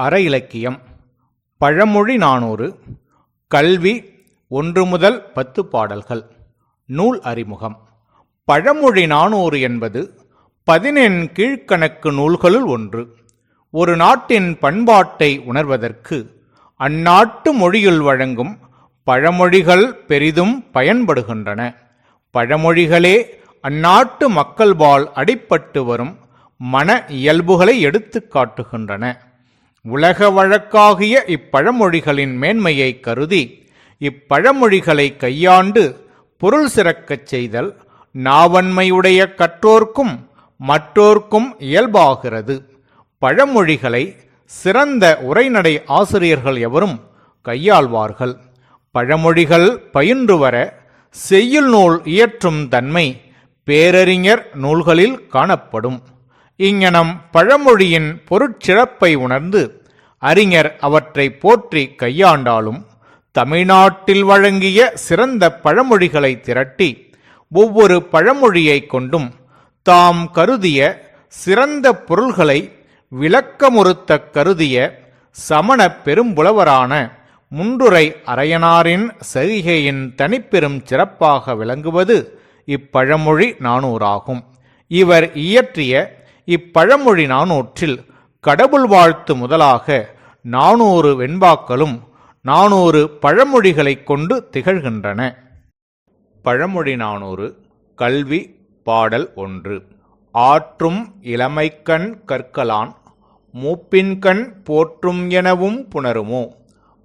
அற இலக்கியம் பழமொழி நானூறு கல்வி ஒன்று முதல் பத்து பாடல்கள். நூல் அறிமுகம். பழமொழி நானூறு என்பது பதினெண் கீழ்க்கணக்கு நூல்களுள் ஒன்று. ஒரு நாட்டின் பண்பாட்டை உணர்வதற்கு அந்நாட்டு மொழியில் வழங்கும் பழமொழிகள் பெரிதும் பயன்படுகின்றன. பழமொழிகளே அந்நாட்டு மக்கள்பால் அடிப்பட்டு வரும் மன இயல்புகளை எடுத்து காட்டுகின்றன. உலக வழக்காகிய இப்பழமொழிகளின் மேன்மையை கருதி இப்பழமொழிகளை கையாண்டு பொருள் சிறக்கச் செய்தல் நாவன்மையுடைய கற்றோர்க்கும் மற்றோர்க்கும் இயல்பாகிறது. பழமொழிகளை சிறந்த உரைநடை ஆசிரியர்கள் எவரும் கையாள்வார்கள். பழமொழிகள் பயின்று வர செய்யுள் நூல் இயற்றும் தன்மை பேரறிஞர் நூல்களில் காணப்படும். இங்ஙனம் பழமொழியின் பொருட்சிறப்பை உணர்ந்து அறிஞர் அவற்றை போற்றி கையாண்டாலும் தமிழ்நாட்டில் வழங்கிய சிறந்த பழமொழிகளை திரட்டி ஒவ்வொரு பழமொழியைக் கொண்டும் தாம் கருதிய சிறந்த பொருள்களை விளக்கமுறுத்த கருதிய சமண பெரும்புலவரான முன்றுரை அரையனாரின் செய்கையின் தனிப்பெரும் சிறப்பாக விளங்குவது இப்பழமொழி நானூறாகும். இவர் இயற்றிய இப்பழமொழி நானூற்றில் கடவுள் வாழ்த்து முதலாக நானூறு வெண்பாக்களும் நானூறு பழமொழிகளைக் கொண்டு திகழ்கின்றன. பழமொழி நானூறு கல்வி பாடல் ஒன்று. ஆற்றும் இளமைக்கண் கற்கலான் மூப்பின்கண் போற்றும் எனவும் புணருமோ?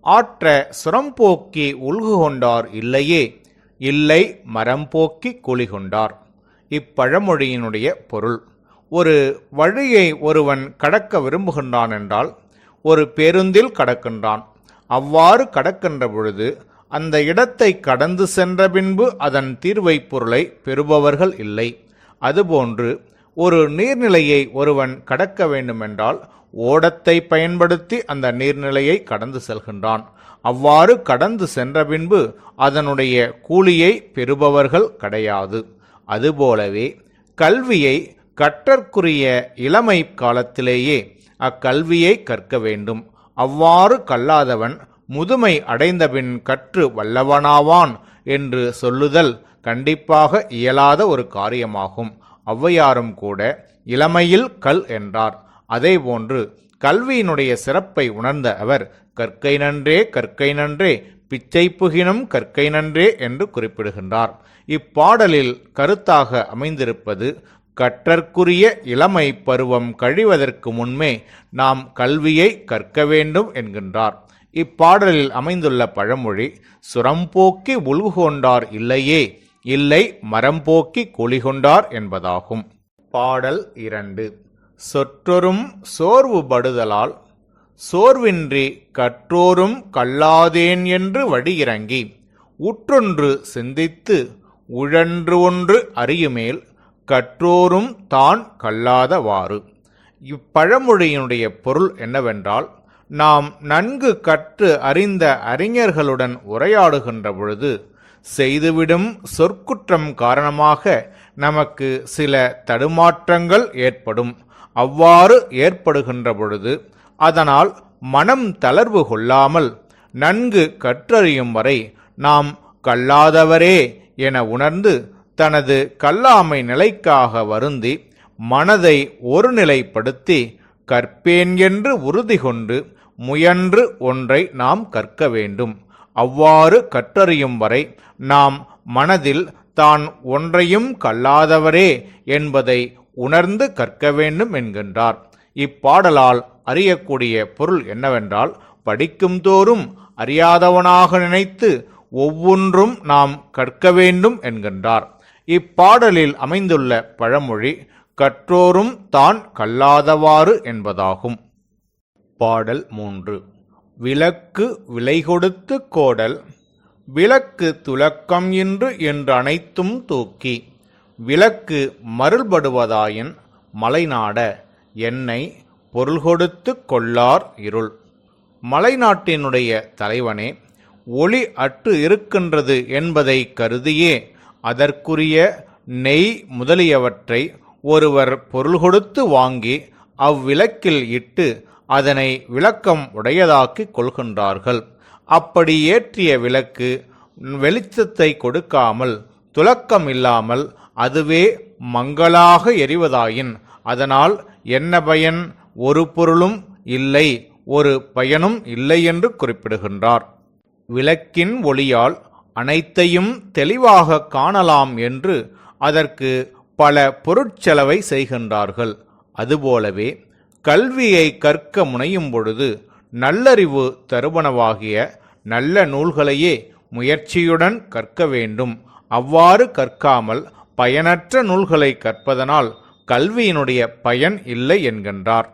ஆற்ற சுரம்போக்கி உள்கு கொண்டார் இல்லையே? இல்லை மரம்போக்கி குழிகொண்டார் இப்பழமொழியினுடைய பொருள். ஒரு வழியை ஒருவன் கடக்க விரும்புகின்றான் என்றால் ஒரு பேருந்தில் கடக்கின்றான். அவ்வாறு கடக்கின்ற பொழுது அந்த இடத்தை கடந்து சென்ற பின்பு அதன் தீர்வை பொருளை பெறுபவர்கள் இல்லை. அதுபோன்று ஒரு நீர்நிலையை ஒருவன் கடக்க வேண்டுமென்றால் ஓடத்தை பயன்படுத்தி அந்த நீர்நிலையை கடந்து செல்கின்றான். அவ்வாறு கடந்து சென்ற பின்பு அதனுடைய கூலியை பெறுபவர்கள் கிடையாது. அதுபோலவே கல்வியை கற்றற்குரிய இளமை காலத்திலேயே அக்கல்வியை கற்க வேண்டும். அவ்வாறு கல்லாதவன் முதுமை அடைந்தபின் கற்று வல்லவனாவான் என்று சொல்லுதல் கண்டிப்பாக இயலாத ஒரு காரியமாகும். ஔவையாரும் கூட இளமையில் கல் என்றார். அதேபோன்று கல்வியினுடைய சிறப்பை உணர்ந்த அவர் கற்கை நன்றே கற்கை நன்றே பிச்சை புகினும் கற்கை நன்றே என்று குறிப்பிடுகின்றார். இப்பாடலில் கருத்தாக அமைந்திருப்பது கற்றற்குரிய இளமை பருவம் கழிவதற்கு முன்பே நாம் கல்வியை கற்க வேண்டும் என்கின்றார். இப்பாடலில் அமைந்துள்ள பழமொழி சுரம்போக்கி உள்கொண்டார் இல்லையே இல்லை மரம்போக்கி கொளிகொண்டார் என்பதாகும். பாடல் இரண்டு சொற்றொரும் சோர்வுபடுதலால் சோர்வின்றி கற்றோரும் கல்லாதேன் என்று வடியிறங்கி உற்றொன்று சிந்தித்து உழன்று ஒன்று அறியுமேல் கற்றோரும் தான் கல்லாதவாறு. இப்பழமொழியினுடைய பொருள் என்னவென்றால் நாம் நன்கு கற்று அறிந்த அறிஞர்களுடன் உரையாடுகின்ற பொழுது செய்துவிடும் சொற்குற்றம் காரணமாக நமக்கு சில தடுமாற்றங்கள் ஏற்படும். அவ்வாறு ஏற்படுகின்ற பொழுது அதனால் மனம் தளர்வு கொள்ளாமல் நன்கு கற்றறியும் வரை நாம் கல்லாதவரே என உணர்ந்து தனது கல்லாமை நிலைக்காக வருந்தி மனதை ஒருநிலைப்படுத்தி கற்பேன் என்று உறுதி கொண்டு முயன்று ஒன்றை நாம் கற்க வேண்டும். அவ்வாறு கற்றறியும் வரை நாம் மனதில் தான் ஒன்றையும் கல்லாதவரே என்பதை உணர்ந்து கற்க வேண்டும் என்கின்றார். இப்பாடலால் அறியக்கூடிய பொருள் என்னவென்றால் படிக்கும் தோறும் அறியாதவனாக நினைத்து ஒவ்வொன்றும் நாம் கற்க வேண்டும் என்கின்றார். இப்பாடலில் அமைந்துள்ள பழமொழி கற்றோரும் தான் கல்லாதவாறு என்பதாகும். பாடல் மூன்று. விளக்கு விலை கொடுத்து கோடல் விளக்கு துலக்கம் இன்று என்று அனைத்தும் தூக்கி விளக்கு மருள்படுவதாயின் மலைநாட என்னை பொருள் கொடுத்து கொள்ளார் இருள். மலைநாட்டினுடைய தலைவனே ஒளி அற்று இருக்கின்றது என்பதை கருதியே அதற்குரிய நெய் முதலியவற்றை ஒருவர் பொருள் கொடுத்து வாங்கி அவ்விளக்கில் இட்டு அதனை விளக்கம் உடையதாக்கிக் கொள்கின்றார்கள். அப்படி ஏற்றிய விளக்கு வெளிச்சத்தை கொடுக்காமல் துலக்கம் இல்லாமல் அதுவே மங்களாக எரிவதாயின் அதனால் என்ன பயன்? ஒரு பொருளும் இல்லை ஒரு பயனும் இல்லை என்று குறிப்பிடுகின்றார். விளக்கின் ஒளியால் அனைத்தையும் தெளிவாக காணலாம் என்று அதற்கு பல பொருட்செலவை செய்கின்றார்கள். அதுபோலவே கல்வியை கற்க முனையும் பொழுது நல்லறிவு தருவனவாகிய நல்ல நூல்களையே முயற்சியுடன் கற்க வேண்டும். அவ்வாறு கற்காமல் பயனற்ற நூல்களை கற்பதனால் கல்வியினுடைய பயன் இல்லை என்கின்றார்.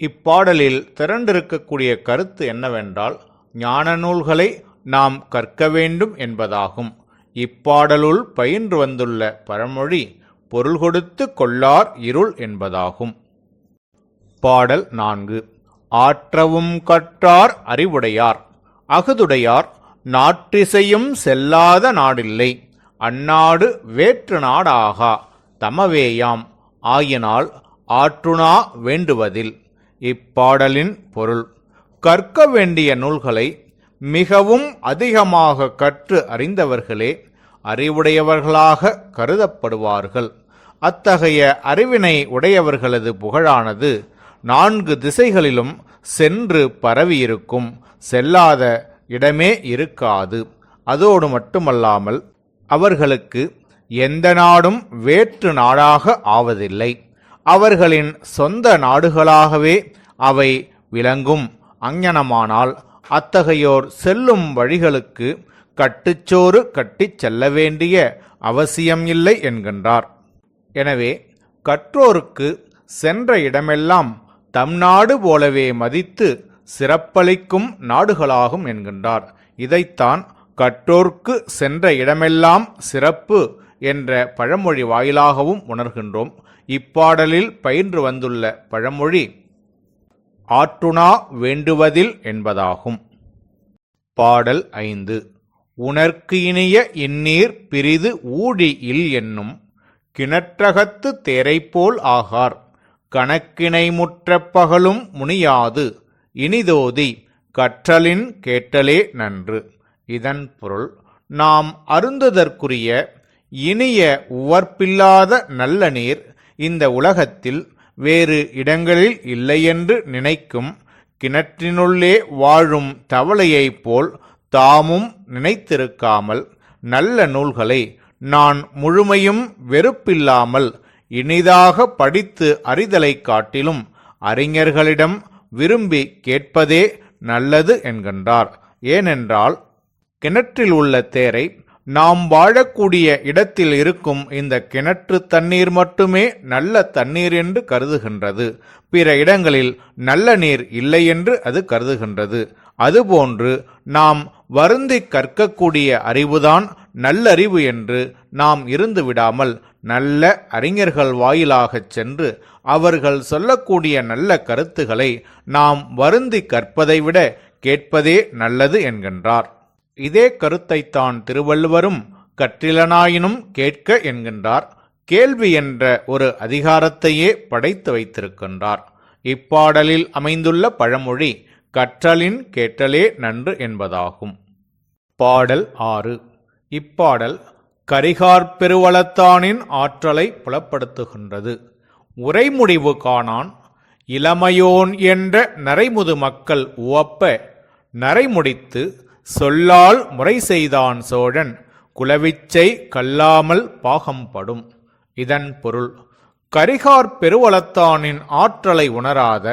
இப்பாடலில் திரண்டிருக்கக்கூடிய கருத்து என்னவென்றால் ஞான நூல்களை நாம் கற்க வேண்டும் என்பதாகும். இப்பாடலுள் பயின்று வந்துள்ள பழமொழி பொருள் கொடுத்து கொள்ளார் இருள் என்பதாகும். பாடல் நான்கு. ஆற்றவும் கற்றார் அறிவுடையார். அகுதுடையார் நாற்றிசையும் செல்லாத நாடில்லை. அந்நாடு வேற்று நாடாகா தமவேயாம். ஆயினால் ஆற்றுணா வேண்டுவதில். இப்பாடலின் பொருள். கற்க வேண்டிய நூல்களை மிகவும் அதிகமாக கற்று அறிந்தவர்களே அறிவுடையவர்களாக கருதப்படுவார்கள். அத்தகைய அறிவினை உடையவர்களது புகழானது நான்கு திசைகளிலும் சென்று பரவியிருக்கும் செல்லாத இடமே இருக்காது. அதோடு மட்டுமல்லாமல் அவர்களுக்கு எந்த நாடும் வேற்று நாடாக ஆவதில்லை. அவர்களின் சொந்த நாடுகளாகவே அவை விளங்கும். அங்ஞனமானால் அத்தகையோர் செல்லும் வழிகளுக்கு கட்டுச்சோறு கட்டிச் செல்ல வேண்டிய அவசியம் இல்லை என்கின்றார். எனவே கற்றோருக்கு சென்ற இடமெல்லாம் தம் நாடு போலவே மதித்து சிறப்பளிக்கும் நாடுகளாகும் என்கின்றார். இதைத்தான் கற்றோர்க்கு சென்ற இடமெல்லாம் சிறப்பு என்ற பழமொழி வாயிலாகவும் உணர்கின்றோம். இப்பாடலில் பயின்று வந்துள்ள பழமொழி ஆற்றுணா வேண்டுவதில் என்பதாகும். பாடல் ஐந்து. உனர்க்கு இனிய இந்நீர் பிரிது ஊழி இல் என்னும் கிணற்றகத்து தேரைப்போல் ஆகார். கணக்கினை முற்ற பகலும் முனியாது. இனிதோதி கற்றலின் கேட்டலே நன்று. இதன் பொருள் நாம் அருந்துதற்குரிய இனிய உவர்ப்பில்லாத நல்ல நீர் இந்த உலகத்தில் வேறு இடங்களில் இல்லையென்று நினைக்கும் கிணற்றினுள்ளே வாழும் தவளையைப் போல் தாமும் நினைத்திருக்காமல் நல்ல நூல்களை நான் முழுமையும் வெறுப்பில்லாமல் இனிதாக படித்து அறிதலைக் காட்டிலும் அறிஞர்களிடம் விரும்பி கேட்பதே நல்லது என்கின்றார். ஏனென்றால் கிணற்றில் உள்ள தேரை நாம் வாழக்கூடிய இடத்தில் இருக்கும் இந்த கிணற்று தண்ணீர் மட்டுமே நல்ல தண்ணீர் என்று கருதுகின்றது. பிற இடங்களில் நல்ல நீர் இல்லை என்று அது கருதுகின்றது. அதுபோன்று நாம் வருந்தி கற்கக்கூடிய அறிவுதான் நல்லறிவு என்று நாம் இருந்து விடாமல் நல்ல அறிஞர்கள் வாயிலாகச் சென்று அவர்கள் சொல்லக்கூடிய நல்ல கருத்துக்களை நாம் வருந்தி கற்பதை விட கேட்பதே நல்லது என்கின்றார். இதே கருத்தைத்தான் திருவள்ளுவரும் கற்றிலனாயினும் கேட்க என்கின்றார். கேள்வி என்ற ஒரு அதிகாரத்தையே படைத்து வைத்திருக்கின்றார். இப்பாடலில் அமைந்துள்ள பழமொழி கற்றலின் கேட்டலே நன்று என்பதாகும். பாடல் ஆறு. இப்பாடல் கரிகார் பெருவளத்தானின் ஆற்றலை புலப்படுத்துகின்றது. உரைமுடிவு காணான் இளமையோன் என்ற நரைமுது மக்கள் உவப்ப நரைமுடித்து சொல்லால் முறை செய்தான் சோழன் குலவிச்சை கல்லாமல் பாகம்படும் இதன் பொருள் கரிகார் பெருவளத்தானின் ஆற்றலை உணராத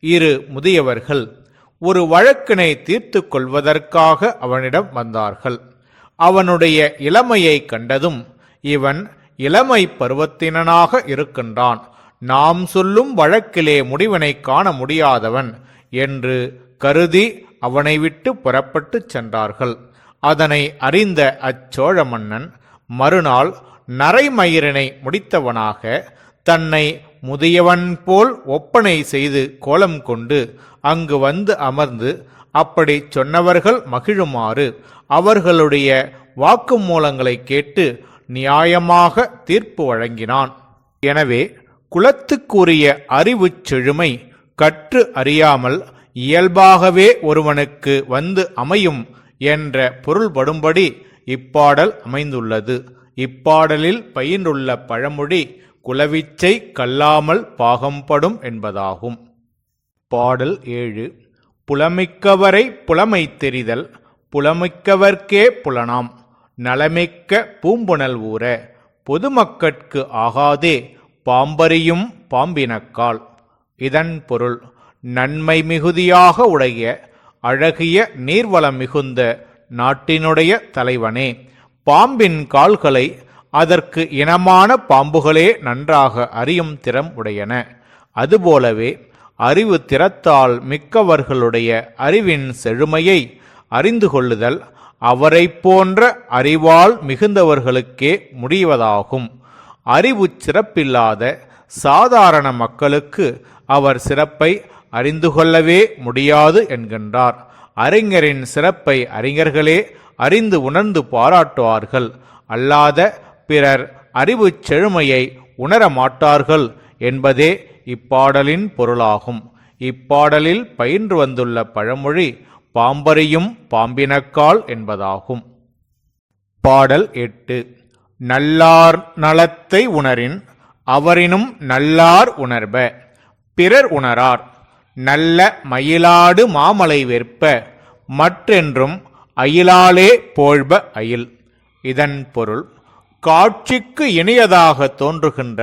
இரு முதியவர்கள் ஒரு வழக்கினை தீர்த்து கொள்வதற்காக அவனிடம் வந்தார்கள். அவனுடைய இளமையை கண்டதும் இவன் இளமை பருவத்தினனாக இருக்கின்றான். நாம் சொல்லும் வழக்கிலே முடிவினை காண முடியாதவன் என்று கருதி அவனை விட்டு புறப்பட்டுச் சென்றார்கள். அதனை அறிந்த அச்சோழ மன்னன் மறுநாள் நரைமயிரினை முடித்தவனாக தன்னை முதியவன் போல் ஒப்பனை செய்து கோலம் கொண்டு அங்கு வந்து அமர்ந்து அப்படி சொன்னவர்கள் மகிழுமாறு அவர்களுடைய வாக்குமூலங்களை கேட்டு நியாயமாக தீர்ப்பு வழங்கினான். எனவே குலத்துக்குரிய அறிவுச் செழுமை கற்று அறியாமல் இயல்பாகவே ஒருவனுக்கு வந்து அமையும் என்ற பொருள்படும்படி இப்பாடல் அமைந்துள்ளது. இப்பாடலில் பயின்றுள்ள பழமொழி குலவிச்சை கல்லாமல் பாகம்படும் என்பதாகும். பாடல் ஏழு. புலமிக்கவரை புலமை தெரிதல் புலமிக்கவர்க்கே புலனாம். நலமிக்க பூம்புணல் ஊர பொதுமக்கட்கு ஆகாதே பாம்பரியும் பாம்பினக்கால். இதன் பொருள் நன்மை மிகுதியாக உடைய அழகிய நீர்வளம் மிகுந்த நாட்டினுடைய தலைவனே. பாம்பின் கால்களை அதற்கு இனமான பாம்புகளே நன்றாக அறியும் திறம் உடையன. அதுபோலவே அறிவு திறத்தால் மிக்கவர்களுடைய அறிவின் செழுமையை அறிந்து கொள்ளுதல் அவரைப் போன்ற அறிவால் மிகுந்தவர்களுக்கே முடிவதாகும். அறிவு சிறப்பில்லாத சாதாரண மக்களுக்கு அவர் சிறப்பை அறிந்து கொள்ளவே முடியாது என்கின்றார். அறிஞரின் சிறப்பை அறிஞர்களே அறிந்து உணர்ந்து பாராட்டுவார்கள். அல்லாத பிறர் அறிவுச் செழுமையை உணர மாட்டார்கள் என்பதே இப்பாடலின் பொருளாகும். இப்பாடலில் பயின்று வந்துள்ள பழமொழி பாம்பரியும் பாம்பினக்கால் என்பதாகும். பாடல் எட்டு. நல்லார் நலத்தை உணரின் அவரினும் நல்லார் உணர்ப. பிறர் உணரார். நல்ல மயிலாடு மாமலை வெற்ப மற்றென்றும் அயிலாலே போழ்ப அயில். இதன் பொருள் காட்சிக்கு இனியதாக தோன்றுகின்ற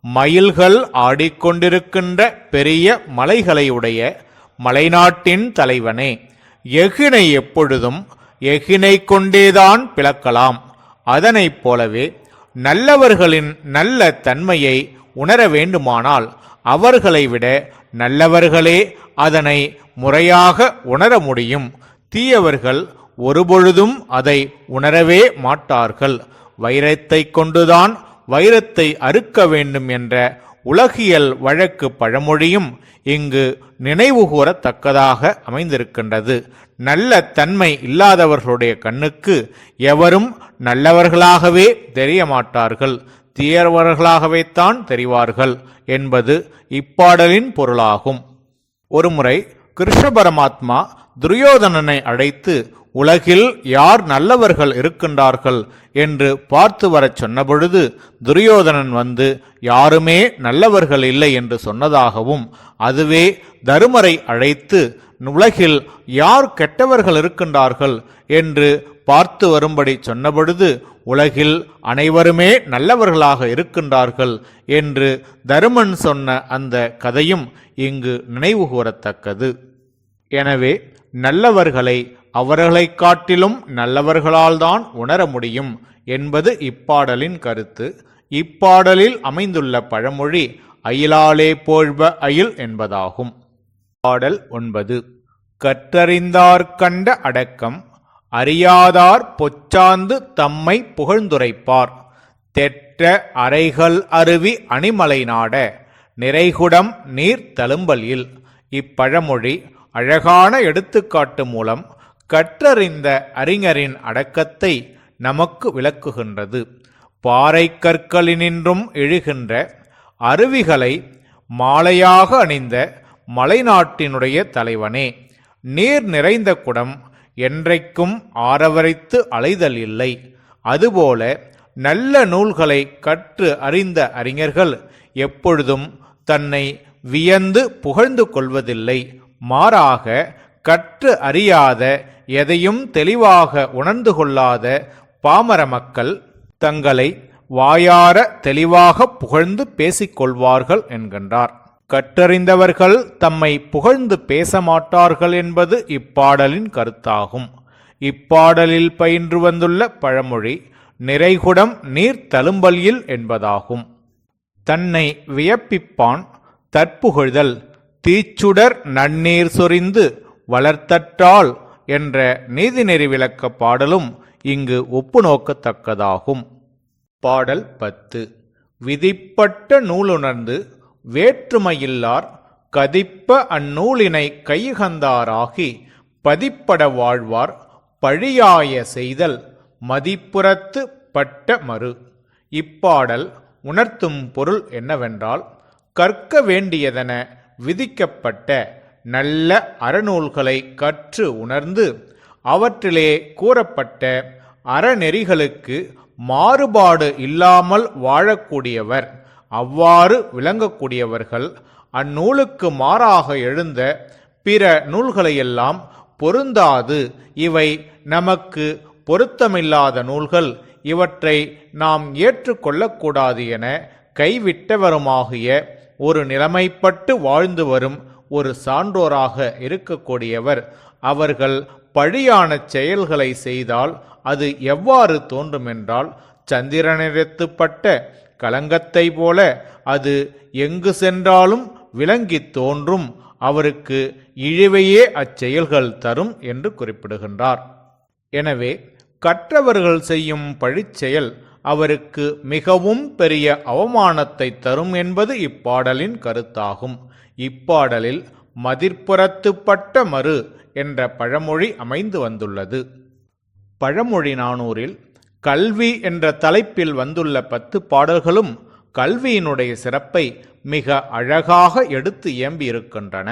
மயில்கள் ஆடிக்கொண்டிருக்கின்ற பெரிய மலைகளையுடைய மலைநாட்டின் தலைவனே எகினை எப்பொழுதும் எகினை கொண்டேதான் பிளக்கலாம். அதனைப் போலவே நல்லவர்களின் நல்ல தன்மையை உணர வேண்டுமானால் அவர்களை விட நல்லவர்களே அதனை முறையாக உணர முடியும். தீயவர்கள் ஒருபொழுதும் அதை உணரவே மாட்டார்கள். வைரத்தை கொண்டுதான் வைரத்தை அறுக்க வேண்டும் என்ற உலகியல் வழக்கு பழமொழியும் இங்கு நினைவுகூரத்தக்கதாக அமைந்திருக்கின்றது. நல்ல தன்மை இல்லாதவர்களுடைய கண்ணுக்கு எவரும் நல்லவர்களாகவே தெரிய தீயவர்களாகவேத்தான் தெரிவார்கள் என்பது இப்பாடலின் பொருளாகும். ஒருமுறை கிருஷ்ண பரமாத்மா துரியோதனனை அழைத்து உலகில் யார் நல்லவர்கள் இருக்கின்றார்கள்? என்று பார்த்து வரச் சொன்னபொழுது துரியோதனன் வந்து யாருமே நல்லவர்கள் இல்லை என்று சொன்னதாகவும் அதுவே தருமரை அழைத்து உலகில் யார் கெட்டவர்கள் இருக்கின்றார்கள்? என்று பார்த்து வரும்படி சொன்னபொழுது உலகில் அனைவருமே நல்லவர்களாக இருக்கின்றார்கள் என்று தருமன் சொன்ன அந்த கதையும் இங்கு நினைவுகூரத்தக்கது எனவே நல்லவர்களை அவர்களைக் காட்டிலும் நல்லவர்களால்தான் உணர முடியும் என்பது இப்பாடலின் கருத்து. இப்பாடலில் அமைந்துள்ள பழமொழி அயிலாலே போழ்வ அயில் என்பதாகும். பாடல் ஒன்பது. கற்றறிந்தார் கண்ட அடக்கம் அறியாதார் பொச்சாந்து தம்மை புகழ்ந்துரைப்பார். தெற்ற அறைகள் அருவி அணிமலை நாட நிறைகுடம் நீர் தழும்பலில். இப்பழமொழி அழகான எடுத்துக்காட்டு மூலம் கற்றறிந்த அறிஞரின் அடக்கத்தை நமக்கு விளக்குகின்றது. பாறை கற்களினின்றும் எழுகின்ற அருவிகளை மாலையாக அணிந்த மலைநாட்டினுடைய தலைவனே நீர் நிறைந்த குடம் என்றைக்கும் ஆரவரைத்து அலைதல் இல்லை. அதுபோல நல்ல நூல்களை கற்று அறிந்த அறிஞர்கள் எப்பொழுதும் தன்னை வியந்து புகழ்ந்து கொள்வதில்லை. மாறாக கற்று அறியாத எதையும் தெளிவாக உணர்ந்து கொள்ளாத பாமர மக்கள் தங்களை வாயார தெளிவாக புகழ்ந்து பேசிக்கொள்வார்கள் என்கின்றார். கற்றறிந்தவர்கள் தம்மை புகழ்ந்து பேச மாட்டார்கள் என்பது இப்பாடலின் கருத்தாகும். இப்பாடலில் பயின்று வந்துள்ள பழமொழி நிறைகுடம் நீர் தழும்பலியில் என்பதாகும். தன்னை வியப்பிப்பான் தற்புகழ்தல் தீச்சுடர் நன்னீர் சொரிந்து வளர்த்தற்றால் என்ற நீதிநெறி விளக்க பாடலும் இங்கு ஒப்பு நோக்கத்தக்கதாகும். பாடல் பத்து. விதிப்பட்ட நூலுணர்ந்து வேற்றுமையில்லார் கதிப்ப அந்நூலினை கைகந்தாராகி பதிப்பட வாழ்வார் பழியாய செய்தல் மதிப்புறத்து பட்ட மறு. இப்பாடல் உணர்த்தும் பொருள் என்னவென்றால் கற்க வேண்டியதென விதிக்கப்பட்ட நல்ல அறநூல்களை கற்று உணர்ந்து அவற்றிலே கூறப்பட்ட அறநெறிகளுக்கு மாறுபாடு இல்லாமல் வாழக்கூடியவர். அவ்வாறு விளங்கக்கூடியவர்கள் அந்நூலுக்கு மாறாக எழுந்த பிற நூல்களையெல்லாம் பொருந்தாது. இவை நமக்கு பொருத்தமில்லாத நூல்கள். இவற்றை நாம் ஏற்றுக்கொள்ளக்கூடாது என கைவிட்டவருமாகிய ஒரு நிலைமைப்பட்டு வாழ்ந்து வரும் ஒரு சான்றோராக இருக்கக்கூடியவர். அவர்கள் பழியான செயல்களை செய்தால் அது எவ்வாறு தோன்றுமென்றால் சந்திரனிடத்துப்பட்ட கலங்கத்தை போல அது எங்கு சென்றாலும் விளங்கித் தோன்றும். அவருக்கு இழிவையே அச்செயல்கள் தரும் என்று குறிப்பிடுகின்றார். எனவே கற்றவர்கள் செய்யும் பழிச்செயல் அவருக்கு மிகவும் பெரிய அவமானத்தை தரும் என்பது இப்பாடலின் கருத்தாகும். இப்பாடலில் மதிர்ப்புறத்துப்பட்ட மறு என்ற பழமொழி அமைந்து வந்துள்ளது. பழமொழி நானூறில் கல்வி என்ற தலைப்பில் வந்துள்ள பத்து பாடல்களும் கல்வியினுடைய சிறப்பை மிக அழகாக எடுத்து இயம்பியிருக்கின்றன